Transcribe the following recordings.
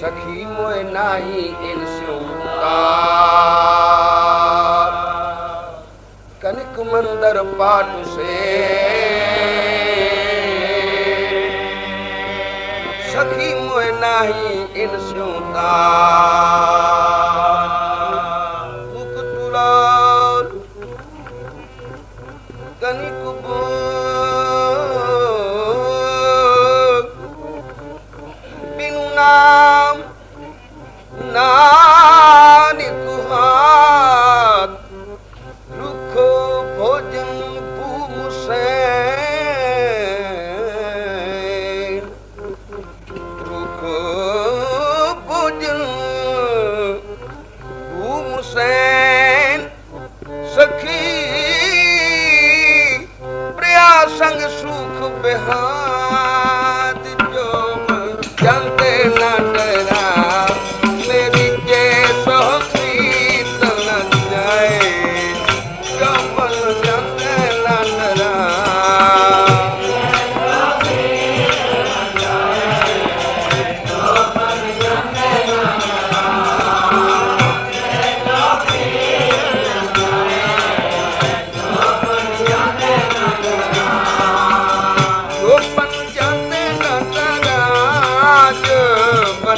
सखी मोए नाही सुता कनक मंदर पाटे सखी मु इन सुता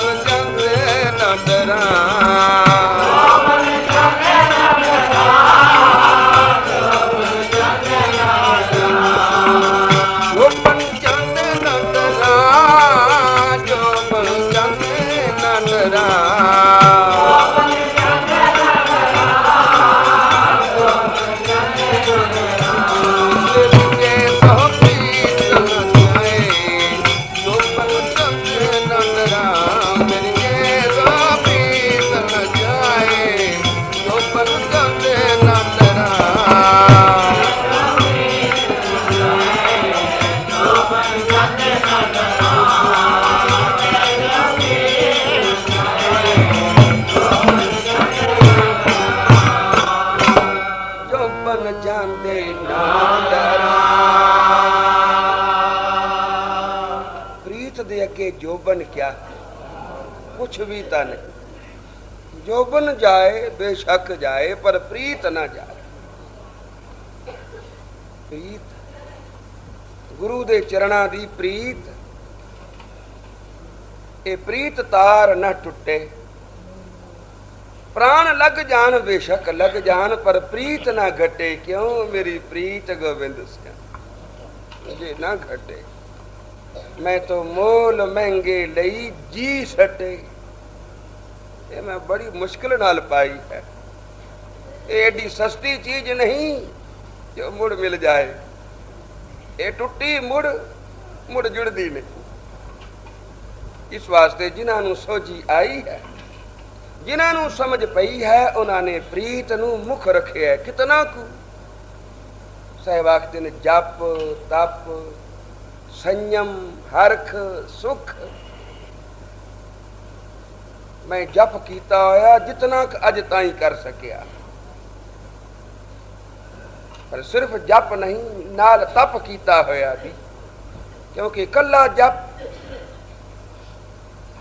ਬਨ ਜਾਂਦੇ ਨਾ ਡਰਾ। ਕੁਛ ਵੀ ਤਾਂ ਨਹੀਂ। ਜੋਬਨ ਜਾਏ, ਬੇਸ਼ੱਕ ਜਾਏ, ਪਰ ਪ੍ਰੀਤ ਨਾ ਜਾਏ। ਪ੍ਰੀਤ, ਗੁਰੂ ਦੇ ਚਰਣਾ ਦੀ ਪ੍ਰੀਤ, ਇਹ ਪ੍ਰੀਤ ਤਾਰ ਨਾ ਟੁੱਟੇ। ਪ੍ਰਾਣ ਲੱਗ ਜਾਣ, ਬੇਸ਼ੱਕ ਲੱਗ ਜਾਣ, ਪਰ ਪ੍ਰੀਤ ਨਾ ਘਟੇ। ਕਿਉਂ? ਮੇਰੀ ਪ੍ਰੀਤ ਗੋਬਿੰਦ ਸਿੰਘ ਜੇ ਨਾ ਘਟੇ। ਮੈਂ ਤੋ ਮੋਲ ਮਹਿੰਗੇ ਲਈ ਜੀ ਸਟੇ। ਇਹ ਮੈਂ ਬੜੀ ਮੁਸ਼ਕਲ ਨਾਲ ਪਾਈ ਹੈ। ਇਹ ਏਡੀ ਸਸਤੀ ਚੀਜ਼ ਨਹੀਂ ਜੋ ਮੁੜ ਮਿਲ ਜਾਏ। ਇਹ ਟੁੱਟੀ ਮੁੜ ਮੁੜ ਜੁੜਦੀ ਨਹੀਂ। ਇਸ ਵਾਸਤੇ ਜਿਨ੍ਹਾਂ ਨੂੰ ਸੋਝੀ ਆਈ ਹੈ, ਜਿਨ੍ਹਾਂ ਨੂੰ ਸਮਝ ਪਈ ਹੈ, ਉਹਨਾਂ ਨੇ ਪ੍ਰੀਤ ਨੂੰ ਮੁਖ ਰੱਖਿਆ ਕਿਤਨਾ ਕੁ? ਸਾਹਿਬ ਆਖਦੇ ਨੇ, ਜਪ, ਤਪ, ਸੰਯਮ, ਹਰਖ, ਸੁਖ। ਮੈਂ ਜਪ ਕੀਤਾ ਹੋਇਆ, ਜਿਤਨਾ ਕੁ ਅਜ ਤਾਈਂ ਕਰ ਸਕਿਆ। ਪਰ ਸਿਰਫ ਜਪ ਨਹੀਂ, ਨਾਲ ਤਪ ਕੀਤਾ ਹੋਇਆ ਵੀ। ਕਿਉਂਕਿ ਇਕੱਲਾ ਜਪ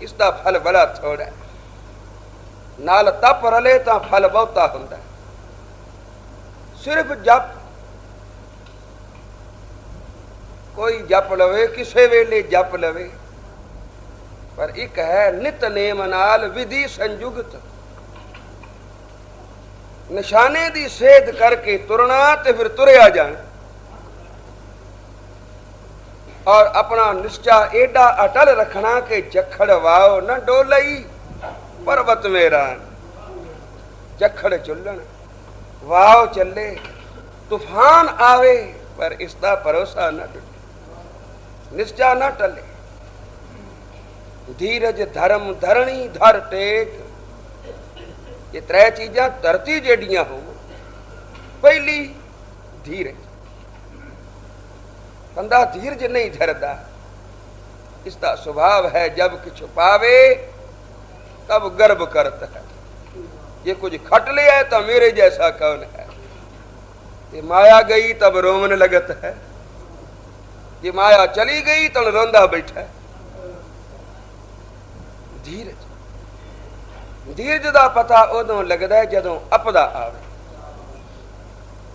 ਇਸ ਦਾ ਫਲ ਬੜਾ ਥੋੜਾ ਨਾਲ ਤਪ ਰਲੇ ਤਾਂ ਫਲ ਬਹੁਤਾ ਹੁੰਦਾ ਸਿਰਫ ਜਪ, ਕੋਈ ਜਪ ਲਵੇ, ਕਿਸੇ ਵੇਲੇ ਜਪ ਲਵੇ। ਪਰ ਇੱਕ ਹੈ ਨਿਤਨੇਮ ਨਾਲ ਵਿਧੀ ਸੰਯੁਗਤ। ਨਿਸ਼ਾਨੇ ਦੀ ਸੇਧ ਕਰਕੇ ਤੁਰਨਾ ਤੇ ਫਿਰ ਤੁਰਿਆ ਜਾਣਾ। ਔਰ ਆਪਣਾ ਨਿਸ਼ਚਾ ਏਡਾ ਅਟਲ ਰੱਖਣਾ ਕਿ ਜਖੜ ਵਾਓ ਨਾ ਡੋਲਈ, ਪਰਬਤ ਮੇਰਾ। ਜਖੜ ਚੁੱਲਣ ਵਾਓ ਚੱਲੇ, ਤੂਫਾਨ ਆਵੇ, ਪਰ ਇਸ ਦਾ ਭਰੋਸਾ ਨਾ ਟੁੱਟੇ। ਨਿਸ਼ਚਾ ਨਾ ਟੱਲੇ। धीरज धर्म धरणी धर टेक। ये त्रै चीजा धरती जेडिया हो, पहली धीरज। बंदा धीरज नहीं धरता इसका स्वभाव है जब कि छुपावे तब गर्व करता है। ये कुछ खट लिया तो मेरे जैसा कौन है? ये माया गई तब रोमन लगत है। ये माया चली गई तो रोंदा बैठा है। ਧੀਰਜ ਧੀਰਜ ਦਾ ਪਤਾ ਉਦੋਂ ਲੱਗਦਾ ਜਦੋਂ ਅਪਦਾ ਆਵੇ।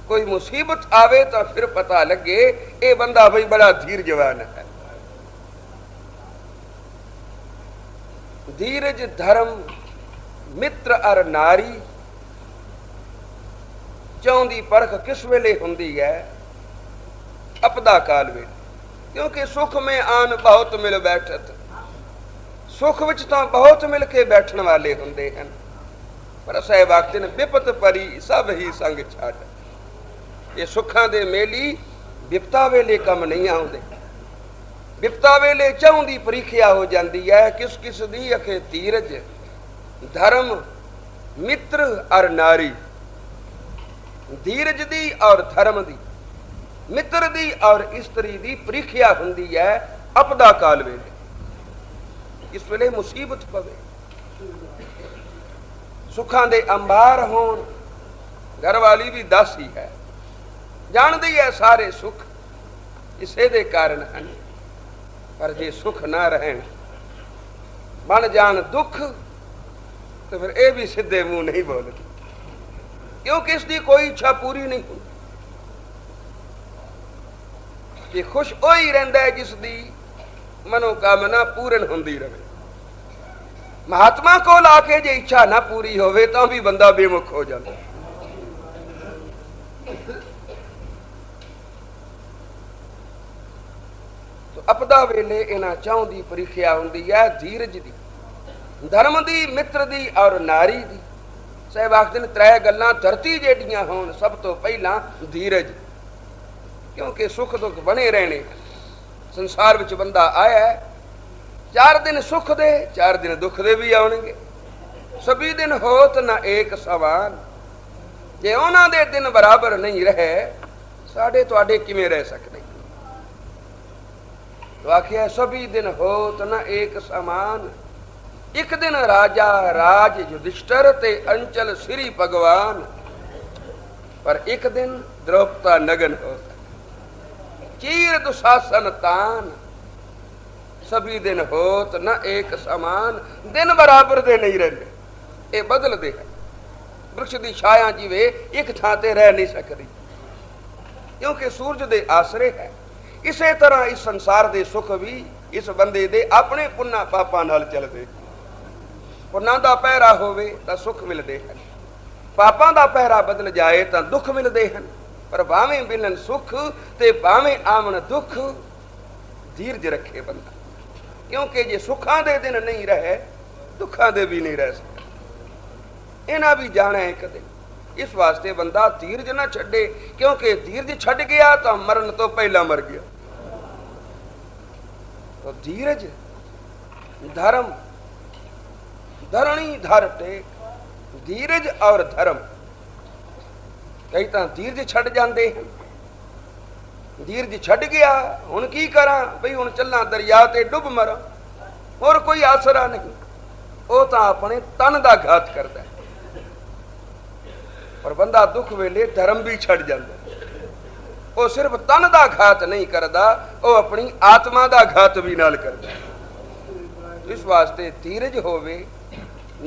ਕੋਈ ਮੁਸੀਬਤ ਆਵੇ ਤਾਂ ਫਿਰ ਪਤਾ ਲੱਗੇ, ਇਹ ਬੰਦਾ ਬਈ ਬੜਾ ਧੀਰਜਵਾਨ ਹੈ। ਧੀਰਜ, ਧਰਮ, ਮਿੱਤਰ ਅਰ ਨਾਰੀ ਚਾਹੁੰਦੀ ਪਰਖ ਕਿਸ ਵੇਲੇ ਹੁੰਦੀ ਹੈ? ਅਪਦਾ ਕਾਲ ਵੇਲੇ। ਕਿਉਂਕਿ ਸੁਖ ਮੇ ਆਨ ਬਹੁਤ ਮਿਲ ਬੈਠਤ। ਸੁਖ ਵਿੱਚ ਤਾਂ ਬਹੁਤ ਮਿਲ ਕੇ ਬੈਠਣ ਵਾਲੇ ਹੁੰਦੇ ਹਨ। ਪਰ ਅਸੈ ਵਕਤ ਨੇ ਵਿਪਤ ਪਰੀ ਸਭ ਹੀ ਸੰਗ ਛੱਡ। ਇਹ ਸੁੱਖਾਂ ਦੇ ਮੇਲੀ ਵਿਪਤਾ ਵੇਲੇ ਕੰਮ ਨਹੀਂ ਆਉਂਦੇ। ਵਿਪਤਾ ਵੇਲੇ ਚਾਹੁੰਦੀ ਪ੍ਰੀਖਿਆ ਹੋ ਜਾਂਦੀ ਹੈ। ਕਿਸ ਕਿਸ ਦੀ ਅਖੇ ਧੀਰਜ, ਧਰਮ, ਮਿੱਤਰ ਅਰ ਨਾਰੀ। ਧੀਰਜ ਦੀ ਔਰ ਧਰਮ ਦੀ, ਮਿੱਤਰ ਦੀ ਔਰ ਇਸਤਰੀ ਦੀ ਪ੍ਰੀਖਿਆ ਹੁੰਦੀ ਹੈ। ਅਪਦਾ ਕਾਲ ਵੇਲੇ। ਇਸ ਵੇਲੇ ਮੁਸੀਬਤ ਪਵੇ। ਸੁੱਖਾਂ ਦੇ ਅੰਬਾਰ ਹੋਣ ਘਰ ਵਾਲੀ ਵੀ ਹੀ ਹੈ। ਜਾਣਦੀ ਹੈ ਸਾਰੇ ਸੁੱਖ ਇਸੇ ਦੇ ਕਾਰਨ ਹਨ ਪਰ ਜੇ ਸੁੱਖ ਨਾ ਰਹਿਣ, ਬਣ ਜਾਣ ਦੁੱਖ, ਤੇ ਫਿਰ ਇਹ ਵੀ ਸਿੱਧੇ ਮੂੰਹ ਨਹੀਂ ਬੋਲਦੇ। ਕਿਉਂਕਿ ਇਸ ਦੀ ਕੋਈ ਇੱਛਾ ਪੂਰੀ ਨਹੀਂ ਹੁੰਦੀ। ਇਹ ਖੁਸ਼ ਉਹੀ ਰਹਿੰਦਾ ਹੈ ਜਿਸ ਦੀ ਮਨੋਕਾਮਨਾ ਪੂਰਨ ਹੁੰਦੀ ਰਹੇ ਮਹਾਤਮਾ ਕੋਲ ਆ ਕੇ ਜੇ ਇੱਛਾ ਨਾ ਪੂਰੀ ਹੋਵੇ, ਤਾਂ ਵੀ ਬੰਦਾ ਬੇਮੁਖ ਹੋ ਜਾਂਦਾ। ਤੋ ਅਪਦਾ ਵੇਲੇ ਇਹਨਾਂ ਚਾਹੁੰ ਦੀ ਪ੍ਰੀਖਿਆ ਹੁੰਦੀ ਹੈ ਧੀਰਜ ਦੀ। ਧਰਮ ਦੀ, ਮਿੱਤਰ ਦੀ ਔਰ ਨਾਰੀ ਦੀ। ਸਹਿਬ ਆਖਦੇ ਨੇ, ਤਰੇ ਗੱਲਾਂ ਧਰਤੀ ਜਿਹੜੀਆਂ ਹੋਣ, ਸਭ ਤੋਂ ਪਹਿਲਾਂ ਧੀਰਜ। ਕਿਉਂਕਿ ਸੁੱਖ ਦੁੱਖ ਬਣੇ ਰਹਿਣੇ। ਸੰਸਾਰ ਵਿੱਚ ਬੰਦਾ ਆਇਆ ਚਾਰ ਦਿਨ ਸੁੱਖ ਦੇ, ਚਾਰ ਦਿਨ ਦੁੱਖ ਦੇ ਵੀ ਆਉਣਗੇ। ਸਭੀ ਦਿਨ ਹੋਤ ਨਾ ਏਕ ਸਵਾਨ ਜੇ ਉਹਨਾਂ ਦੇ ਦਿਨ ਬਰਾਬਰ ਨਹੀਂ ਰਹੇ, ਸਾਡੇ ਤੁਹਾਡੇ ਕਿਵੇਂ ਰਹਿ ਸਕਦੇ? ਵਾਕਿਆ ਸਭੀ ਦਿਨ ਹੋਤ ਨਾ ਏਕ ਸਮਾਨ। ਇੱਕ ਦਿਨ ਰਾਜਾ ਰਾਜ ਯੁਧਿਸ਼ਟਰ ਤੇ ਅੰਚਲ ਸ੍ਰੀ ਭਗਵਾਨ। ਪਰ ਇੱਕ ਦਿਨ ਦ੍ਰੋਪਤਾ ਨਗਨ ਹੋਤਾ। ਚੀਰ ਦੁਸ਼ਾਸਨ ਤਾਨ। ਸਭੀ ਦਿਨ ਹੋਤ ਨਾ ਏਕ ਸਮਾਨ, ਦਿਨ ਬਰਾਬਰ ਦੇ ਨਹੀਂ ਰਹਿੰਦੇ। ਇਹ ਬਦਲਦੇ ਹੈ। ਵ੍ਰਿਕਸ਼ ਦੀ ਛਾਇਆ ਜਿਵੇਂ ਇੱਕ ਥਾਂ ਤੇ ਰਹਿ ਨਹੀਂ ਸਕਦੀ। ਕਿਉਂਕਿ ਸੂਰਜ ਦੇ ਆਸਰੇ ਹੈ। ਇਸੇ ਤਰ੍ਹਾਂ ਇਸ ਸੰਸਾਰ ਦੇ ਸੁੱਖ ਵੀ ਇਸ ਬੰਦੇ ਦੇ ਆਪਣੇ ਪੁੰਨਾ ਪਾਪਾਂ ਨਾਲ ਚੱਲਦੇ। ਪੁੰਨਾਂ ਦਾ ਪਹਿਰਾ ਹੋਵੇ ਤਾਂ ਸੁੱਖ ਮਿਲਦੇ ਹਨ। ਪਾਪਾਂ ਦਾ ਪਹਿਰਾ ਬਦਲ ਜਾਏ ਤਾਂ ਦੁੱਖ ਮਿਲਦੇ ਹਨ। ਪਰ ਬਾਵੇਂ ਮਿਲਣ ਸੁੱਖ ਤੇ ਬਾਵੇਂ ਆਵਣ ਦੁੱਖ, ਧੀਰਜ ਰੱਖੇ ਬੰਦਾ। ਕਿਉਂਕਿ ਜੇ ਸੁੱਖਾਂ ਦੇ ਦਿਨ ਨਹੀਂ ਰਹੇ, ਦੁੱਖਾਂ ਦੇ ਵੀ ਨਹੀਂ ਰਹਿ ਸਕਦੇ। ਇਹਨਾਂ ਵੀ ਜਾਣਾ ਹੈ ਕਦੇ ਇਸ ਵਾਸਤੇ ਬੰਦਾ ਧੀਰਜ ਨਾ ਛੱਡੇ, ਕਿਉਂਕਿ ਧੀਰਜ ਛੱਡ ਗਿਆ ਤਾਂ ਮਰਨ ਤੋਂ ਪਹਿਲਾਂ ਮਰ ਗਿਆ। ਤਾਂ ਧੀਰਜ, ਧਰਮ, ਧਰਣੀ ਧਰ ਟੇਕ ਧੀਰਜ ਔਰ ਧਰਮ। ਕਈ ਤਾਂ ਧੀਰਜ ਛੱਡ ਜਾਂਦੇ। ਹਨ ਧੀਰਜ ਛੱਡ ਗਿਆ, ਹੁਣ ਕੀ ਕਰਾਂ? ਬਈ ਹੁਣ ਚੱਲਾਂ ਦਰਿਆ ਤੇ ਡੁੱਬ ਮਰਾਂ। ਹੋਰ ਕੋਈ ਆਸਰਾ ਨਹੀਂ। ਉਹ ਤਾਂ ਆਪਣੇ ਤਨ ਦਾ ਘਾਤ ਕਰਦਾ। ਪਰ ਬੰਦਾ ਦੁੱਖ ਵੇਲੇ ਧਰਮ ਵੀ ਛੱਡ ਜਾਂਦਾ। ਉਹ ਸਿਰਫ ਤਨ ਦਾ ਘਾਤ ਨਹੀਂ ਕਰਦਾ, ਉਹ ਆਪਣੀ ਆਤਮਾ ਦਾ ਘਾਤ ਵੀ ਨਾਲ ਕਰਦਾ। ਇਸ ਵਾਸਤੇ ਧੀਰਜ ਹੋਵੇ,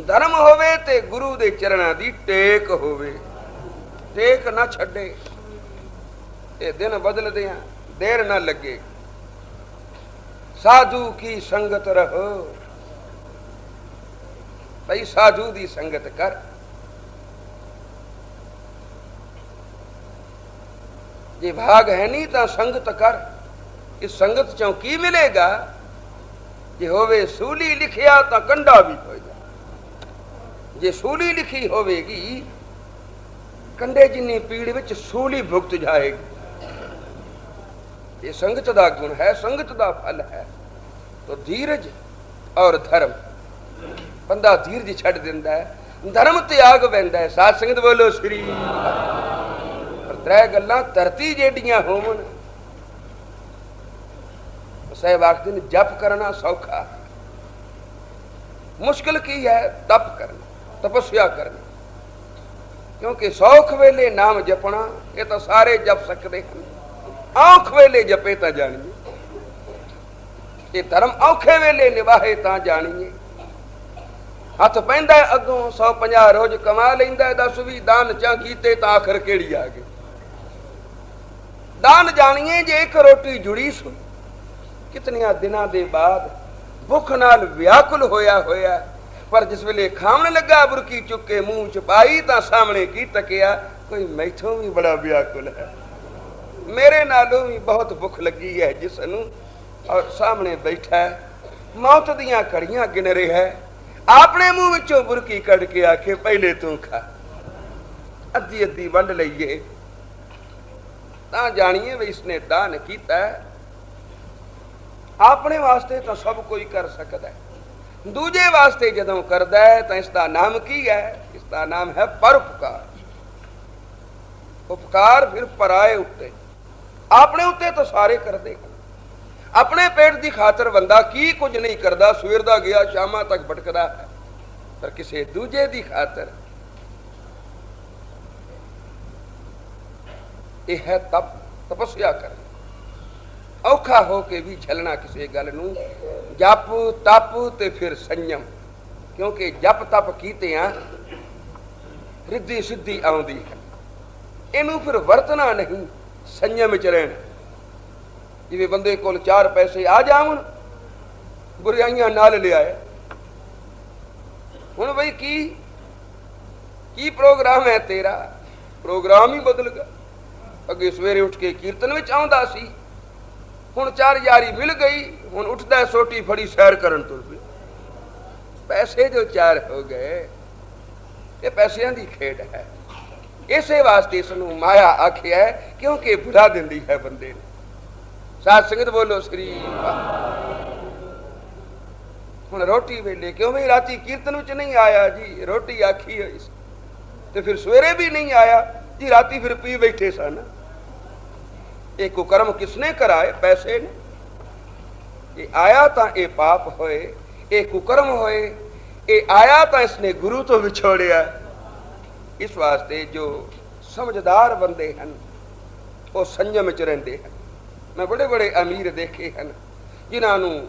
ਧਰਮ ਹੋਵੇ ਤੇ ਗੁਰੂ ਦੇ ਚਰਨਾਂ ਦੀ ਟੇਕ ਹੋਵੇ। ਟੇਕ ਨਾ ਛੱਡੇ। ਇਹ ਦਿਨ ਬਦਲਦੇ ਆ, ਦੇਰ ਨਾ ਲੱਗੇ। ਸਾਧੂ ਕੀ ਸੰਗਤ ਰਹੋ? ਭਈ ਸਾਧੂ ਦੀ ਸੰਗਤ ਕਰ। ਜੇ ਭਾਗ ਹੈ ਨਹੀਂ ਤਾਂ ਸੰਗਤ ਕਰ। ਇਸ ਸੰਗਤ ਚੋਂ ਕੀ ਮਿਲੇਗਾ? ਜੇ ਹੋਵੇ ਸੂਲੀ ਲਿਖਿਆ ਤਾਂ ਕੰਡਾ ਵੀ ਹੋਏਗਾ। ਜੇ ਸੂਲੀ ਲਿਖੀ ਹੋਵੇਗੀ ਕੰਡੇ ਜਿੰਨੀ ਪੀੜ ਵਿੱਚ ਸੂਲੀ ਭੁਗਤ ਜਾਏਗੀ। ਇਹ ਸੰਗਤ ਦਾ ਗੁਣ ਹੈ, ਸੰਗਤ ਦਾ ਫਲ ਹੈ। ਤੋ ਧੀਰਜ ਔਰ ਧਰਮ। ਬੰਦਾ ਧੀਰਜ ਛੱਡ ਦਿੰਦਾ ਹੈ, ਧਰਮ ਤਿਆਗ ਵੈਂਦਾ ਹੈ। ਸਾਧ ਸੰਗਤ ਬੋਲੋ, ਸ੍ਰੀ ਪਰ ਤਰੇ ਗੱਲਾਂ ਧਰਤੀ ਜਿਹੜੀਆਂ ਹੋਵਣ। ਸਾਹਿਬ ਆਖਦੇ ਨੇ, ਜਪ ਕਰਨਾ ਸੌਖਾ। ਮੁਸ਼ਕਲ ਕੀ ਹੈ? ਤਪ ਕਰਨਾ, ਤਪੱਸਿਆ ਕਰਨਾ। ਕਿਉਂਕਿ ਸੌਖ ਵੇਲੇ ਨਾਮ ਜਪਣਾ, ਇਹ ਤਾਂ ਸਾਰੇ ਜਪ ਸਕਦੇ ਹਨ। ਔਖ ਵੇਲੇ ਜਪੇ ਤਾਂ ਜਾਣੀਏ। ਇਹ ਧਰਮ ਔਖੇ ਵੇਲੇ ਨਿਭਾਏ ਤਾਂ ਜਾਣੀਏ। ਹੱਥ ਪੈਂਦਾ ਹੈ ਅੱਗੋਂ 150 ਰੋਜ਼ ਕਮਾ ਲੈਂਦਾ ਹੈ 10 ਵੀ ਦਾਨ ਚਾ ਕੀਤੇ ਤਾਂ ਆਖਰ ਕਿਹੜੀ ਆ ਗਈ? ਦਾਨ ਜਾਣੀਏ, ਜੇ ਇੱਕ ਰੋਟੀ ਜੁੜੀ ਸੁ ਕਿਤਨੀਆਂ ਦਿਨਾਂ ਦੇ ਬਾਅਦ ਭੁੱਖ ਨਾਲ ਵਿਆਕੁਲ ਹੋਇਆ ਹੋਇਆ ਪਰ ਜਿਸ ਵੇਲੇ ਖਾਵਣ ਲੱਗਾ ਬੁਰਕੀ ਚੁੱਕ ਕੇ ਮੂੰਹ ਚ ਪਾਈ ਤਾਂ ਸਾਹਮਣੇ ਕੀ ਤੱਕਿਆ, ਕੋਈ ਮੈਥੋਂ ਵੀ ਬੜਾ ਵਿਆਕੁਲ ਹੈ। ਮੇਰੇ ਨਾਲੋਂ ਵੀ ਬਹੁਤ ਭੁੱਖ ਲੱਗੀ ਹੈ ਜਿਸ ਨੂੰ ਔਰ ਸਾਹਮਣੇ ਬੈਠਾ ਹੈ। ਮੌਤ ਦੀਆਂ ਕੜੀਆਂ ਗਿਣ ਰਿਹਾ ਹੈ। ਆਪਣੇ ਮੂੰਹ ਵਿੱਚੋਂ ਬੁਰਕੀ ਕੱਢ ਕੇ ਆਖੇ, ਪਹਿਲੇ ਤੂੰ ਖਾ। ਅੱਧੀ ਅੱਧੀ ਵੰਡ ਲਈਏ। ਤਾਂ ਜਾਣੀਏ ਵੀ ਇਸਨੇ ਦਾਨ ਕੀਤਾ ਆਪਣੇ ਵਾਸਤੇ ਤਾਂ ਸਭ ਕੋਈ ਕਰ ਸਕਦਾ ਹੈ। ਦੂਜੇ ਵਾਸਤੇ ਜਦੋਂ ਕਰਦਾ ਹੈ, ਤਾਂ ਇਸ ਦਾ ਨਾਮ ਕੀ ਹੈ? ਇਸ ਦਾ ਨਾਮ ਹੈ ਪਰਉਪਕਾਰ। ਉਪਕਾਰ ਫਿਰ ਪਰਾਏ ਉੱਤੇ। ਆਪਣੇ ਉੱਤੇ ਤਾਂ ਸਾਰੇ ਕਰਦੇ ਆਪਣੇ ਪੇਟ ਦੀ ਖਾਤਰ ਬੰਦਾ ਕੀ ਕੁਝ ਨਹੀਂ ਕਰਦਾ, ਸਵੇਰ ਦਾ ਗਿਆ, ਸ਼ਾਮਾਂ ਤੱਕ ਭਟਕਦਾ ਹੈ। ਪਰ ਕਿਸੇ ਦੂਜੇ ਦੀ ਖਾਤਰ ਇਹ ਹੈ ਤਪ, ਤਪੱਸਿਆ ਕਰਨਾ। ਔਖਾ ਹੋ ਕੇ ਵੀ ਛਲਣਾ ਕਿਸੇ ਗੱਲ ਨੂੰ। ਜਪ ਤਪ ਤੇ ਫਿਰ ਸੰਯਮ। ਕਿਉਂਕਿ ਜਪ ਤਪ ਕੀਤੇ ਆ, ਰਿੱਧੀ ਸਿੱਧੀ ਆਉਂਦੀ ਹੈ। ਇਹਨੂੰ ਫਿਰ ਵਰਤਣਾ ਨਹੀਂ, ਸੰਯਮ ਵਿੱਚ ਰਹਿਣਾ। ਜਿਵੇਂ ਬੰਦੇ ਕੋਲ ਚਾਰ ਪੈਸੇ ਆ ਜਾਵਣ, ਬੁਰਾਈਆਂ ਨਾਲ ਲਿਆਏ। ਹੁਣ ਬਈ ਕੀ ਕੀ ਪ੍ਰੋਗਰਾਮ ਹੈ ਤੇਰਾ? ਪ੍ਰੋਗਰਾਮ ਹੀ ਬਦਲ ਗਿਆ। ਅੱਗੇ ਸਵੇਰੇ ਉੱਠ ਕੇ ਕੀਰਤਨ ਵਿੱਚ ਆਉਂਦਾ ਸੀ। ਹੁਣ ਚਾਰ ਯਾਰੀ ਮਿਲ ਗਈ, ਹੁਣ ਉੱਠਦਾ ਸੋਟੀ ਫੜੀ, ਸੈਰ ਕਰਨ ਤੁਰ ਪਿਆ। ਪੈਸੇ ਜੋ ਚਾਰ ਹੋ ਗਏ, ਇਹ ਪੈਸਿਆਂ ਦੀ ਖੇਡ ਹੈ। ਇਸੇ ਵਾਸਤੇ ਇਸ ਨੂੰ ਮਾਇਆ ਆਖਿਆ ਕਿਉਂਕਿ ਬੁਲਾ ਦਿੰਦੀ ਹੈ ਬੰਦੇ ਨੂੰ। ਸਾਧ ਸੰਗਤ ਬੋਲੋ, ਸ੍ਰੀ ਹੁਣ ਰੋਟੀ ਵੇਲੇ ਕਿਉਂ ਵੀ ਰਾਤੀ ਕੀਰਤਨ ਵਿੱਚ ਨਹੀਂ ਆਇਆ ਜੀ? ਰੋਟੀ ਆਖੀ ਹੋਈ ਤੇ ਫਿਰ ਸਵੇਰੇ ਵੀ ਨਹੀਂ ਆਇਆ, ਜੀ ਰਾਤੀ ਫਿਰ ਪੀ ਬੈਠੇ ਸਨ। ਇਹ ਕੁਕਰਮ ਕਿਸਨੇ ਕਰਾਏ? ਪੈਸੇ ਨੇ। ਇਹ ਆਇਆ ਤਾਂ ਇਹ ਪਾਪ ਹੋਏ, ਇਹ ਕੁਕਰਮ ਹੋਏ, ਇਹ ਆਇਆ ਤਾਂ ਇਸਨੇ ਗੁਰੂ ਤੋਂ ਵਿਛੋੜਿਆ। ਇਸ ਵਾਸਤੇ ਜੋ ਸਮਝਦਾਰ ਬੰਦੇ ਹਨ, ਉਹ ਸੰਜਮ ਚ ਰਹਿੰਦੇ ਹਨ। ਮੈਂ ਬੜੇ ਬੜੇ ਅਮੀਰ ਦੇਖੇ ਹਨ, ਜਿਨ੍ਹਾਂ ਨੂੰ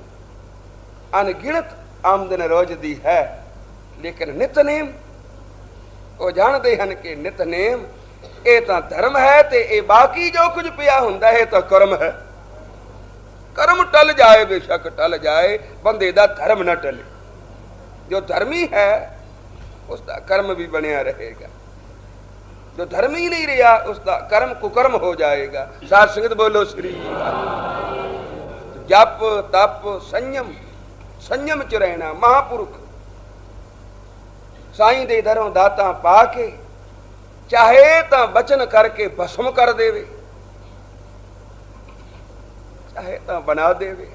ਅਣਗਿਣਤ ਆਮਦਨ ਰੋਜ਼ ਦੀ ਹੈ, ਲੇਕਿਨ ਨਿਤਨੇਮ। ਉਹ ਜਾਣਦੇ ਹਨ ਕਿ ਨਿਤਨੇਮ ਇਹ ਤਾਂ ਧਰਮ ਹੈ ਤੇ ਇਹ ਬਾਕੀ ਜੋ ਕੁਝ ਪਿਆ ਹੁੰਦਾ ਹੈ ਤਾਂ ਕਰਮ ਹੈ। ਕਰਮ ਟਲ ਜਾਏ, ਬੇਸ਼ੱਕ ਟਲ ਜਾਏ, ਬੰਦੇ ਦਾ ਧਰਮ ਨਾ ਟਲੇ। ਜੋ ਧਰਮੀ ਹੈ ਉਸ ਦਾ ਕਰਮ ਵੀ ਬਣਿਆ ਰਹੇਗਾ। ਜੋ ਧਰਮੀ ਨਹੀਂ ਰਿਹਾ ਉਸ ਦਾ ਕਰਮ ਕੁਕਰਮ ਹੋ ਜਾਏਗਾ। ਸਾਧ ਸੰਗਤ ਬੋਲੋ ਸ੍ਰੀ ਜਪ, ਤਪ, ਸੰਯਮ ਸੰਯਮ ਚ ਰਹਿਣਾ ਮਹਾਪੁਰਖ। ਸਾਈਂ ਦੇ ਦਰੋਂ ਦਾਤਾਂ ਪਾ ਕੇ ਚਾਹੇ ਤਾਂ ਬਚਨ ਕਰਕੇ ਭਸਮ ਕਰ ਦੇਵੇ, ਚਾਹੇ ਤਾਂ ਬਣਾ ਦੇਵੇ।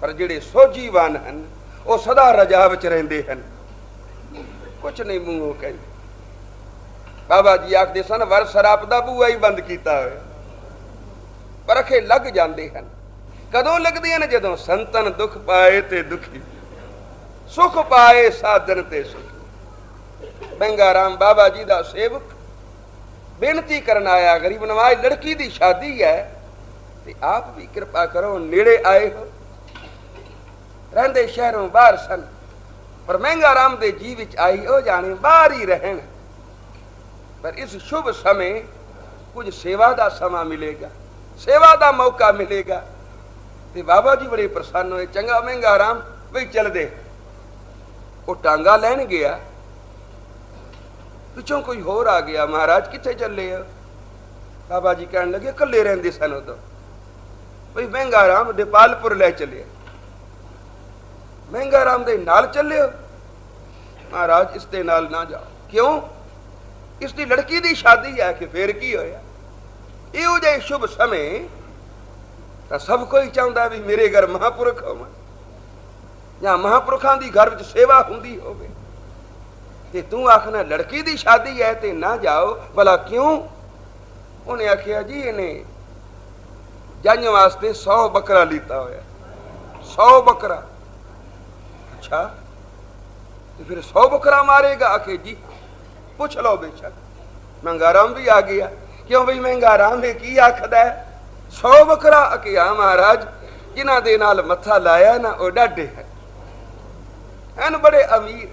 ਪਰ ਜਿਹੜੇ ਸੋਝੀਵਾਨ ਹਨ, ਉਹ ਸਦਾ ਰਜਾ ਵਿੱਚ ਰਹਿੰਦੇ ਹਨ। ਕੁਝ ਨਹੀਂ ਮੂੰਹੋਂ ਕਹਿੰਦੇ। ਬਾਬਾ ਜੀ ਆਖਦੇ ਸਨ, ਵਰ ਸ਼ਰਾਬ ਦਾ ਬੂਆ ਹੀ ਬੰਦ ਕੀਤਾ ਹੋਇਆ। ਪਰ ਅਖੇ ਲੱਗ ਜਾਂਦੇ ਹਨ। ਕਦੋਂ ਲੱਗਦੀਆਂ ਨੇ ਜਦੋਂ ਸੰਤਨ ਦੁੱਖ ਪਾਏ ਤੇ ਦੁਖੀ। ਸੁਖ ਪਾਏ ਸਾਧਨ ਤੇ ਸੁਖ। ਬੰਗਾ ਰਾਮ ਬਾਬਾ ਜੀ ਦਾ ਸੇਵਕ। ਬੇਨਤੀ ਕਰਨ ਆਇਆ, ਗਰੀਬ ਨਵਾਜ਼, ਲੜਕੀ ਦੀ ਸ਼ਾਦੀ ਹੈ। ਤੇ ਆਪ ਵੀ ਕਿਰਪਾ ਕਰੋ, ਨੇੜੇ ਆਏ ਹੋ। ਰਹਿੰਦੇ ਸ਼ਹਿਰੋਂ ਬਾਹਰ ਸਨ। ਪਰ ਮਹਿੰਗਾ ਰਾਮ ਦੇ ਜੀ ਵਿੱਚ ਆਈ, ਉਹ ਜਾਣੇ ਬਾਹਰ ਹੀ ਰਹਿਣ। ਪਰ ਇਸ ਸ਼ੁਭ ਸਮੇਂ ਕੁਝ ਸੇਵਾ ਦਾ ਸਮਾਂ ਮਿਲੇਗਾ। ਸੇਵਾ ਦਾ ਮੌਕਾ ਮਿਲੇਗਾ। ਤੇ ਬਾਬਾ ਜੀ ਬੜੇ ਪ੍ਰਸੰਨ ਹੋਏ, ਚੰਗਾ ਮਹਿੰਗਾ ਰਾਮ ਬਈ ਚੱਲਦੇ। ਉਹ ਟਾਂਗਾ ਲੈਣ ਗਿਆ। ਪਿੱਛੋਂ ਕੋਈ ਹੋਰ ਆ ਗਿਆ? ਮਹਾਰਾਜ ਕਿੱਥੇ ਚੱਲੇ ਆ? ਬਾਬਾ ਜੀ ਕਹਿਣ ਲੱਗੇ, ਇਕੱਲੇ ਰਹਿੰਦੇ ਸਨ ਉਦੋਂ। ਬਈ ਮਹਿੰਗਾ ਰਾਮ ਦੇਪਾਲਪੁਰ ਲੈ ਚੱਲਿਆ ਮਹਿੰਗਾ ਰਾਮ ਦੇ ਨਾਲ ਚੱਲਿਓ ਮਹਾਰਾਜ ਇਸ ਦੇ ਨਾਲ ਨਾ ਜਾਓ। ਕਿਉਂ? ਇਸ ਦੀ ਲੜਕੀ ਦੀ ਸ਼ਾਦੀ ਹੈ ਕਿ ਫੇਰ ਕੀ ਹੋਇਆ? ਇਹੋ ਜਿਹੇ ਸ਼ੁਭ ਸਮੇਂ ਤਾਂ ਸਭ ਕੋਈ ਚਾਹੁੰਦਾ ਵੀ ਮੇਰੇ ਘਰ ਮਹਾਪੁਰਖ ਹੋਣ। ਜਾਂ ਮਹਾਪੁਰਖਾਂ ਦੀ ਘਰ ਵਿੱਚ ਸੇਵਾ ਹੁੰਦੀ ਹੋਵੇ। ਤੇ ਤੂੰ ਆਖਣਾ, ਲੜਕੀ ਦੀ ਸ਼ਾਦੀ ਹੈ ਤੇ ਨਾ ਜਾਓ। ਭਲਾ ਕਿਉਂ? ਉਹਨੇ ਆਖਿਆ, ਜੀ ਇਹਨੇ ਜੰਜ ਵਾਸਤੇ 100 ਬੱਕਰਾ ਲੀਤਾ ਹੋਇਆ। 100 ਬੱਕਰਾ। ਅੱਛਾ। ਤੇ ਫਿਰ 100 ਬੱਕਰਾ ਮਾਰੇਗਾ? ਆਖੇ, ਜੀ, ਪੁੱਛ ਲਓ ਬੇਸ਼ੱਕ। ਮੰਗਾਰਾਮ ਵੀ ਆ ਗਿਆ। ਕਿਉਂ ਬਈ ਮੰਗਾਰਾਮ ਨੇ ਕੀ ਆਖਦਾ ਹੈ? 100 ਬੱਕਰਾ? ਅਕਿਆ ਮਹਾਰਾਜ, ਜਿਨ੍ਹਾਂ ਦੇ ਨਾਲ ਮੱਥਾ ਲਾਇਆ ਨਾ, ਉਹ ਡਾਢੇ ਹੈ ਹਨ ਬੜੇ ਅਮੀਰ।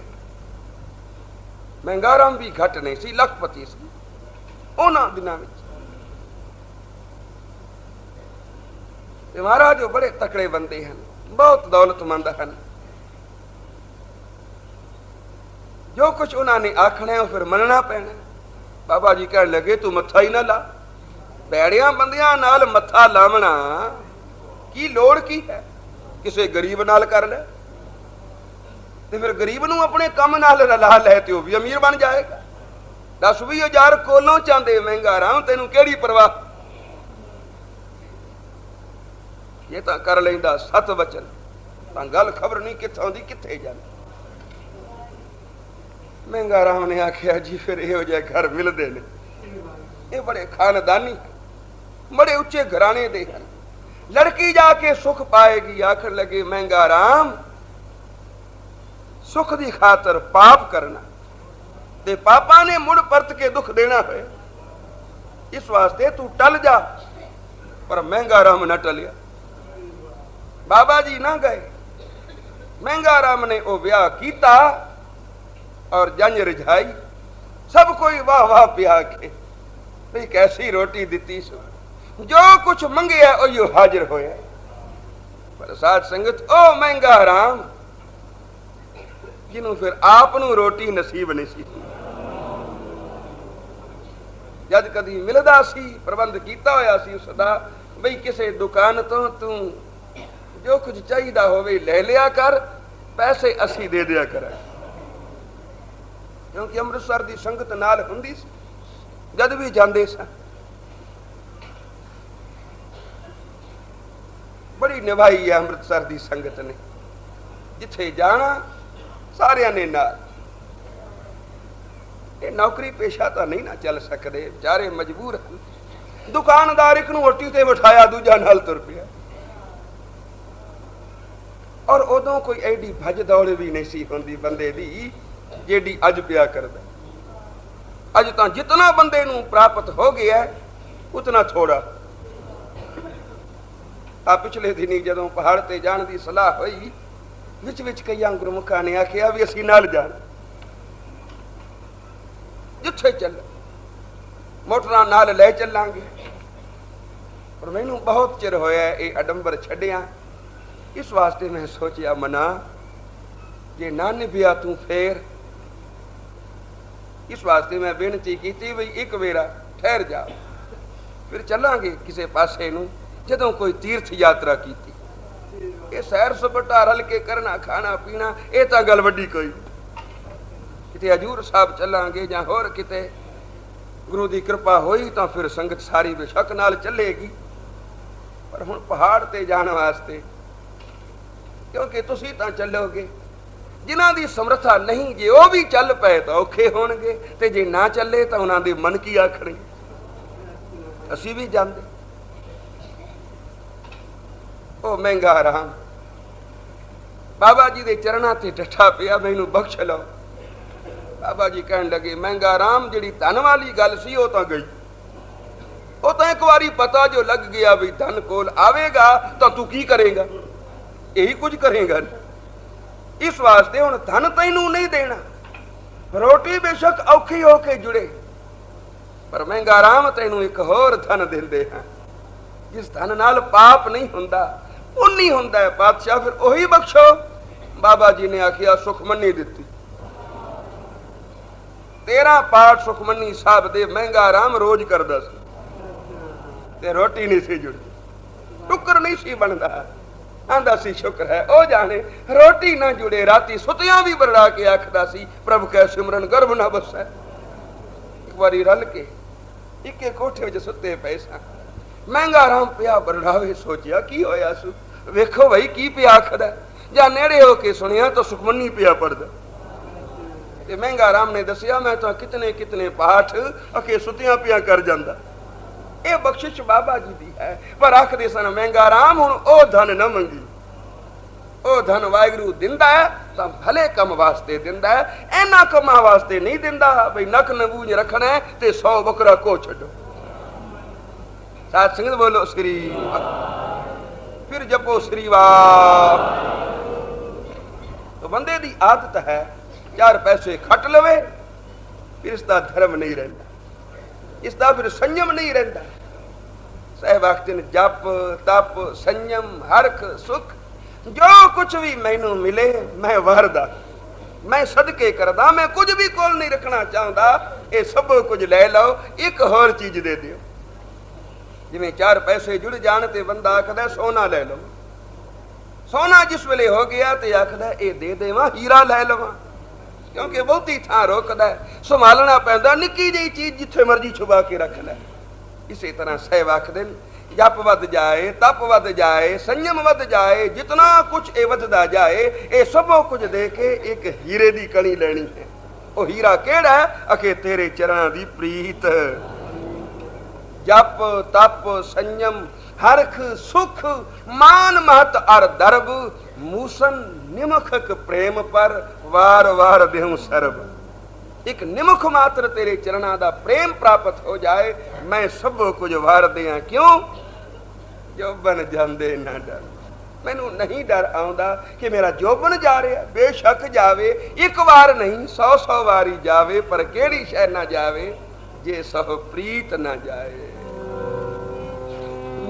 ਮੰਗਾਰਾਮ ਵੀ ਘਟ ਨਹੀਂ ਸੀ, ਲੱਖਪਤੀ ਸੀ। ਉਹਨਾਂ ਦਿਨਾਂ ਵਿੱਚ। ਤੇ ਮਹਾਰਾਜ ਉਹ ਬੜੇ ਤਕੜੇ ਬੰਦੇ ਹਨ, ਬਹੁਤ ਦੌਲਤਮੰਦ ਹਨ। ਜੋ ਕੁਝ ਉਹਨਾਂ ਨੇ ਆਖਣਾ ਉਹ ਫਿਰ ਮੰਨਣਾ ਪੈਣਾ ਬਾਬਾ ਜੀ ਕਹਿਣ ਲੱਗੇ, ਤੂੰ ਮੱਥਾ ਹੀ ਨਾ ਲਾ। ਬੈੜਿਆਂ ਬੰਦਿਆਂ ਨਾਲ ਮੱਥਾ ਲਾਵਣਾ, ਕੀ ਲੋੜ ਕੀ ਹੈ? ਕਿਸੇ ਗਰੀਬ ਨਾਲ ਕਰ ਲੈ। ਤੇ ਫਿਰ ਗਰੀਬ ਨੂੰ ਆਪਣੇ ਕੰਮ ਨਾਲ ਰਲਾ ਲੈ ਤੇ ਉਹ ਵੀ ਅਮੀਰ ਬਣ ਜਾਏਗਾ। 10 ਹਜ਼ਾਰ ਕੋਲੋਂ ਚਾਂਦੇ ਮਹਿੰਗਾ ਰਾਮ, ਤੈਨੂੰ ਕਿਹੜੀ ਪਰਵਾਹ? ਇਹ ਤਾਂ ਕਰ ਲੈਂਦਾ ਸਤ ਵਚਨ। ਤਾਂ ਗੱਲ ਖਬਰ ਨਹੀਂ ਕਿੱਥੋਂ ਦੀ ਕਿੱਥੇ ਜਾਂਦੀ? ਮਹਿੰਗਾ ਰਾਮ ਨੇ ਆਖਿਆ, ਜੀ ਫਿਰ ਇਹੋ ਜਿਹੇ ਘਰ ਮਿਲਦੇ ਨੇ। ਇਹ ਬੜੇ ਖਾਨਦਾਨੀ, ਬੜੇ ਉੱਚੇ ਘਰਾਣੇ ਦੇ ਹਨ। ਲੜਕੀ ਜਾ ਕੇ ਸੁਖ ਪਾਏਗੀ, ਆਖਣ ਲੱਗੇ, ਮਹਿੰਗਾ ਰਾਮ ਸੁਖ ਦੀ ਖਾਤਰ ਪਾਪ ਕਰਨਾ। ਤੇ ਪਾਪਾਂ ਨੇ ਮੁੜ ਪਰਤ ਕੇ ਦੁੱਖ ਦੇਣਾ ਹੋਏ। ਇਸ ਵਾਸਤੇ ਤੂੰ ਟਲ ਜਾ, ਪਰ ਮਹਿੰਗਾ ਰਾਮ ਨਾ ਟਲਿਆ। ਬਾਬਾ ਜੀ ਨਾ ਗਏ। ਮਹਿੰਗਾ ਰਾਮ ਨੇ ਉਹ ਵਿਆਹ ਕੀਤਾ ਔਰ ਜੰਜ ਰਝਾਈ ਸਭ ਕੋਈ ਵਾਹ ਵਾਹ ਪਿਆ ਕੇ ਵੀ ਕੈਸੀ ਰੋਟੀ ਦਿੱਤੀ ਸੋ। ਜੋ ਕੁਝ ਮੰਗਿਆ, ਉਹ ਹਾਜ਼ਰ ਹੋਇਆ। ਪਰ ਸਾਧ ਸੰਗਤ ਉਹ ਮਹਿੰਗਾ ਰਾਮ ਜਿਹਨੂੰ ਫਿਰ ਆਪ ਨੂੰ ਰੋਟੀ ਨਸੀਬ ਨਹੀਂ ਸੀ ਜਦ ਕਦੀ ਮਿਲਦਾ ਸੀ, ਪ੍ਰਬੰਧ ਕੀਤਾ ਹੋਇਆ ਸੀ ਉਸ ਦਾ ਬਈ ਕਿਸੇ ਦੁਕਾਨ ਤੋਂ ਤੂੰ ਜੋ ਕੁਝ ਚਾਹੀਦਾ ਹੋਵੇ ਲੈ ਲਿਆ ਕਰ, ਪੈਸੇ ਅਸੀਂ ਦੇ ਦਿਆ ਕਰਾਂਗੇ। ਕਿਉਂਕਿ ਅੰਮ੍ਰਿਤਸਰ ਦੀ ਸੰਗਤ ਨਾਲ ਹੁੰਦੀ ਸੀ, ਜਦ ਵੀ ਜਾਂਦੇ ਸਾਂ ਬੜੀ ਨਿਭਾਈ ਹੈ ਅੰਮ੍ਰਿਤਸਰ ਦੀ ਸੰਗਤ ਨੇ। ਜਿੱਥੇ ਜਾਣਾ ਸਾਰਿਆਂ ਨੇ ਨਾਲ। ਇਹ ਨੌਕਰੀ ਪੇਸ਼ਾ ਤਾਂ ਨਹੀਂ ਨਾ ਚੱਲ ਸਕਦੇ। ਵਿਚਾਰੇ ਮਜਬੂਰ ਹਨ ਦੁਕਾਨਦਾਰ ਇੱਕ ਨੂੰ ਓਟੀ ਤੇ ਬਿਠਾਇਆ, ਦੂਜਾ ਨਾਲ ਤੁਰ ਪਿਆ। ਔਰ ਉਦੋਂ ਕੋਈ ਐਡੀ ਭੱਜ ਦੌੜ ਵੀ ਨਹੀਂ ਸੀ ਹੁੰਦੀ ਬੰਦੇ ਦੀ, ਜਿਹੜੀ ਅੱਜ ਪਿਆ ਕਰਦਾ। ਅੱਜ ਤਾਂ ਜਿਤਨਾ ਬੰਦੇ ਨੂੰ ਪ੍ਰਾਪਤ ਹੋ ਗਿਆ, ਉਤਨਾ ਥੋੜਾ। ਆ ਪਿਛਲੇ ਦਿਨੀ ਜਦੋਂ ਪਹਾੜ ਤੇ ਜਾਣ ਦੀ ਸਲਾਹ ਹੋਈ ਵਿੱਚ ਵਿੱਚ ਕਈਆਂ ਗੁਰਮੁਖਾਂ ਨੇ ਆਖਿਆ ਵੀ ਅਸੀਂ ਨਾਲ ਜਾਣ। ਜਿੱਥੇ ਚੱਲ, ਮੋਟਰਾਂ ਨਾਲ ਲੈ ਚੱਲਾਂਗੇ। ਪਰ ਮੈਨੂੰ ਬਹੁਤ ਚਿਰ ਹੋਇਆ ਇਹ ਅਡੰਬਰ ਛੱਡਿਆ। ਇਸ ਵਾਸਤੇ ਮੈਂ ਸੋਚਿਆ, ਮਨਾ, ਜੇ ਨਾ ਨਿਭਿਆ ਤੂੰ ਫੇਰ। ਇਸ ਵਾਸਤੇ ਮੈਂ ਬੇਨਤੀ ਕੀਤੀ ਵੀ ਇੱਕ ਵੇਰਾ ਠਹਿਰ ਜਾ। ਫਿਰ ਚੱਲਾਂਗੇ ਕਿਸੇ ਪਾਸੇ ਨੂੰ, ਜਦੋਂ ਕੋਈ ਤੀਰਥ ਯਾਤਰਾ ਕੀਤੀ। ਇਹ ਸੈਰ ਸਪਟਾ ਰਲ ਕੇ ਕਰਨਾ, ਖਾਣਾ, ਪੀਣਾ, ਇਹ ਤਾਂ ਗੱਲ ਵੱਡੀ ਕੋਈ। ਕਿਤੇ ਹਜੂਰ ਸਾਹਿਬ ਚੱਲਾਂਗੇ ਜਾਂ ਹੋਰ ਕਿਤੇ, ਗੁਰੂ ਦੀ ਕਿਰਪਾ ਹੋਈ ਤਾਂ ਫਿਰ ਸੰਗਤ ਸਾਰੀ ਬੇਸ਼ੱਕ ਨਾਲ ਚੱਲੇਗੀ। ਪਰ ਹੁਣ ਪਹਾੜ ਤੇ ਜਾਣ ਵਾਸਤੇ, ਕਿਉਂਕਿ ਤੁਸੀਂ ਤਾਂ ਚੱਲੋਗੇ, ਜਿਨ੍ਹਾਂ ਦੀ ਸਮਰੱਥਾ ਨਹੀਂ, ਜੇ ਉਹ ਵੀ ਚੱਲ ਪਏ ਤਾਂ ਔਖੇ ਹੋਣਗੇ, ਤੇ ਜੇ ਨਾ ਚੱਲੇ ਤਾਂ ਉਹਨਾਂ ਦੇ ਮਨ ਕੀ ਆਖਣਗੇ? ਅਸੀਂ ਵੀ ਜਾਂਦੇ। ਉਹ ਮਹਿੰਗਾ ਰਾਮ ਬਾਬਾ ਜੀ ਦੇ ਚਰਨਾਂ ਤੇ ਡੱਠਾ ਪਿਆ, ਮੈਨੂੰ ਬਖਸ਼ ਲਓ। ਬਾਬਾ ਜੀ ਕਹਿਣ ਲੱਗੇ, ਮਹਿੰਗਾ ਰਾਮ ਜਿਹੜੀ ਧਨ ਵਾਲੀ ਗੱਲ ਸੀ, ਉਹ ਤਾਂ ਗਈ। ਉਹ ਤਾਂ ਇੱਕ ਵਾਰੀ ਪਤਾ ਜੋ ਲੱਗ ਗਿਆ ਵੀ ਧਨ ਕੋਲ ਆਵੇਗਾ, ਤਾਂ ਤੂੰ ਕੀ ਕਰੇਗਾ? ਇਹੀ ਕੁਝ ਕਰੇਗਾ ਇਸ ਵਾਸਤੇ ਹੁਣ ਧਨ ਤੈਨੂੰ ਨਹੀਂ ਦੇਣਾ। ਰੋਟੀ ਬੇਸ਼ੱਕ ਔਖੀ ਹੋ ਕੇ ਜੁੜੇ। ਪਰ ਮਹਿੰਗਾ ਰਾਮ ਤੈਨੂੰ ਇੱਕ ਹੋਰ ਧਨ ਦਿੰਦੇ ਹਾਂ ਜਿਸ ਧਨ ਨਾਲ ਪਾਪ ਨਹੀਂ ਹੁੰਦਾ। ਉਨੀ ਹੁੰਦਾ ਹੈ। ਪਾਤਸ਼ਾਹ ਫਿਰ ਉਹੀ ਬਖਸ਼ੋ। ਬਾਬਾ ਜੀ ਨੇ ਆਖਿਆ, ਸੁਖਮਨੀ ਦਿੱਤੀ। ਤੇਰਾ ਪਾਠ ਸੁਖਮਨੀ ਸਾਹਿਬ ਦੇ ਮਹਿੰਗਾ ਰਾਮ ਰੋਜ਼ ਕਰਦਾ ਸੀ। ਤੇ ਰੋਟੀ ਨਹੀਂ ਸੀ ਜੁੜਦੀ। ਟੁੱਕਰ ਨਹੀਂ ਸੀ ਬਣਦਾ। ਆਂਦਾ ਸੀ, ਸ਼ੁਕਰ ਹੈ, ਉਹ ਜਾਣੇ, ਰੋਟੀ ਨਾ ਜੁੜੇ, ਰਾਤੀ ਸੁਤਿਆਂ ਵੀ ਬਰੜਾ ਕੇ ਆਖਦਾ ਸੀ, ਪ੍ਰਭ ਕੈ ਸਿਮਰਨ ਗਰਭ ਨਾ ਬਸੈ। ਇੱਕ ਵਾਰੀ ਰਲ ਕੇ, ਇੱਕੇ ਕੋਠੇ ਵਿੱਚ ਸੁੱਤੇ ਪਏ ਸਾਂ। ਮਹਿੰਗਾ ਰਾਮ ਪਿਆ ਬਰੜਾਵੇ ਸੋਚਿਆ, ਕੀ ਹੋਇਆ ਸੂ? ਵੇਖੋ ਭਾਈ ਕੀ ਪਿਆ ਆਖਦਾ ਜਾਂ ਨੇੜੇ ਹੋ ਕੇ ਸੁਣਿਆ ਤਾਂ ਸੁਖਮਨੀ ਪਿਆ ਪੜਦਾ ਤੇ ਮਹਿੰਗਾ ਰਾਮ ਨੇ ਦੱਸਿਆ, ਮੈਂ ਤਾਂ ਕਿਤਨੇ ਕਿਤਨੇ ਪਾਠ ਅਕੇ ਸੁਤਿਆਂ ਪਿਆ ਕਰ ਜਾਂਦਾ ਇਹ ਬਖਸ਼ਿਸ਼ ਬਾਬਾ ਜੀ ਦੀ ਹੈ। ਪਰ ਆਖਦੇ ਸਨ, ਮਹਿੰਗਾ ਰਾਮ, ਹੁਣ ਉਹ ਧਨ ਨਾ ਮੰਗੀ। ਉਹ ਧਨ ਵਾਹਿਗੁਰੂ ਦਿੰਦਾ ਹੈ, ਤਾਂ ਭਲੇ ਕੰਮ ਵਾਸਤੇ ਦਿੰਦਾ ਹੈ। ਇਹਨਾਂ ਕੰਮਾਂ ਵਾਸਤੇ ਨਹੀਂ ਦਿੰਦਾ। ਬਈ ਨਖ ਨਬੂਜ ਰੱਖਣਾ ਤੇ 100 ਬੱਕਰਾ ਕੋ ਛੱਡੋ। ਸਾਧ ਸੰਗਤ ਬੋਲੋ, ਸ੍ਰੀ ਫਿਰ ਜਪੋ ਸ੍ਰੀ ਵਾਹ। तो ਬੰਦੇ ਦੀ ਆਦਤ ਹੈ, ਚਾਰ ਪੈਸੇ ਖੱਟ ਲਵੇ, ਫਿਰ ਇਸ ਦਾ ਧਰਮ ਨਹੀਂ ਰਹਿੰਦਾ। ਇਸ ਦਾ ਫਿਰ ਸੰਯਮ ਨਹੀਂ ਰਹਿੰਦਾ। ਸਹਿਬ ਆਖਦੇ ਨੇ, ਜਪ, ਤਪ, ਸੰਯਮ, ਹਰਖ, ਸੁਖ, ਜੋ ਕੁਝ ਵੀ ਮੈਨੂੰ ਮਿਲੇ, ਮੈਂ ਵਰਦਾ। ਮੈਂ ਸਦਕੇ ਕਰਦਾ, ਮੈਂ ਕੁਝ ਵੀ ਕੋਲ ਨਹੀਂ ਰੱਖਣਾ ਚਾਹੁੰਦਾ, ਇਹ ਸਭ ਕੁਝ ਲੈ ਲਓ, ਇੱਕ ਹੋਰ ਚੀਜ਼ ਦੇ ਦਿਓ। ਜਿਵੇਂ ਚਾਰ ਪੈਸੇ ਜੁੜ ਜਾਣ ਤੇ ਬੰਦਾ ਆਖਦਾ, ਸੋਨਾ ਲੈ ਲਵਾਂ। ਸੋਨਾ ਜਿਸ ਵੇਲੇ ਹੋ ਗਿਆ ਤੇ ਆਖਦਾ, ਇਹ ਦੇ ਦੇਵਾਂ, ਹੀਰਾ ਲੈ ਲਵਾਂ। ਕਿਉਂਕਿ ਬਹੁਤੀ ਥਾਂ ਰੋਕਦਾ ਸੰਭਾਲਣਾ ਪੈਂਦਾ, ਨਿੱਕੀ ਜਿਹੀ ਚੀਜ਼ ਜਿੱਥੇ ਮਰਜ਼ੀ ਛੁਪਾ ਕੇ ਰੱਖ ਲੈ। ਇਸੇ ਤਰ੍ਹਾਂ ਸਹਿਬ ਆਖਦੇ ਨੇ, ਜਪ ਵੱਧ ਜਾਏ, ਤਪ ਵੱਧ ਜਾਏ, ਸੰਯਮ ਵੱਧ ਜਾਏ, ਜਿਤਨਾ ਕੁਝ ਇਹ ਵੱਧਦਾ ਜਾਏ, ਇਹ ਸਭੋ ਕੁਝ ਦੇ ਕੇ ਇੱਕ ਹੀਰੇ ਦੀ ਕਣੀ ਲੈਣੀ ਹੈ। ਉਹ ਹੀਰਾ ਕਿਹੜਾ ਅਖੇ ਤੇਰੇ ਚਰਨਾਂ ਦੀ ਪ੍ਰੀਤ। ਜਪ, ਤਪ, ਸੰਯਮ, ਹਰਖ, ਸੁਖ, ਮਾਨ ਮਹਤ ਅਰ ਦਰਬ ਮੂਸਨ ਨਿਮਖਕ ਪ੍ਰੇਮ ਪਰ, ਵਾਰ ਵਾਰ ਦੇਉ ਸਰਬ। ਇੱਕ ਨਿਮਖ ਮਾਤਰ ਤੇਰੇ ਚਰਨਾਂ ਦਾ ਪ੍ਰੇਮ ਪ੍ਰਾਪਤ ਹੋ ਜਾਏ, ਮੈਂ ਸਭ ਕੁਝ ਵਾਰ ਦਿਆਂ ਕਿਉਂ? ਜੋਬਨ ਜਾਂਦੇ ਨਾ ਡਰ। ਮੈਨੂੰ ਨਹੀਂ ਡਰ ਆਉਂਦਾ ਕਿ ਮੇਰਾ ਜੋਬਨ ਜਾ ਰਿਹਾ, ਬੇਸ਼ੱਕ ਜਾਵੇ। ਇੱਕ ਵਾਰ ਨਹੀਂ 100 100 ਵਾਰੀ ਜਾਵੇ, ਪਰ ਕਿਹੜੀ ਸ਼ੈ ਨਾ ਜਾਵੇ, ਜੇ ਸਹ ਪ੍ਰੀਤ ਨਾ ਜਾਏ।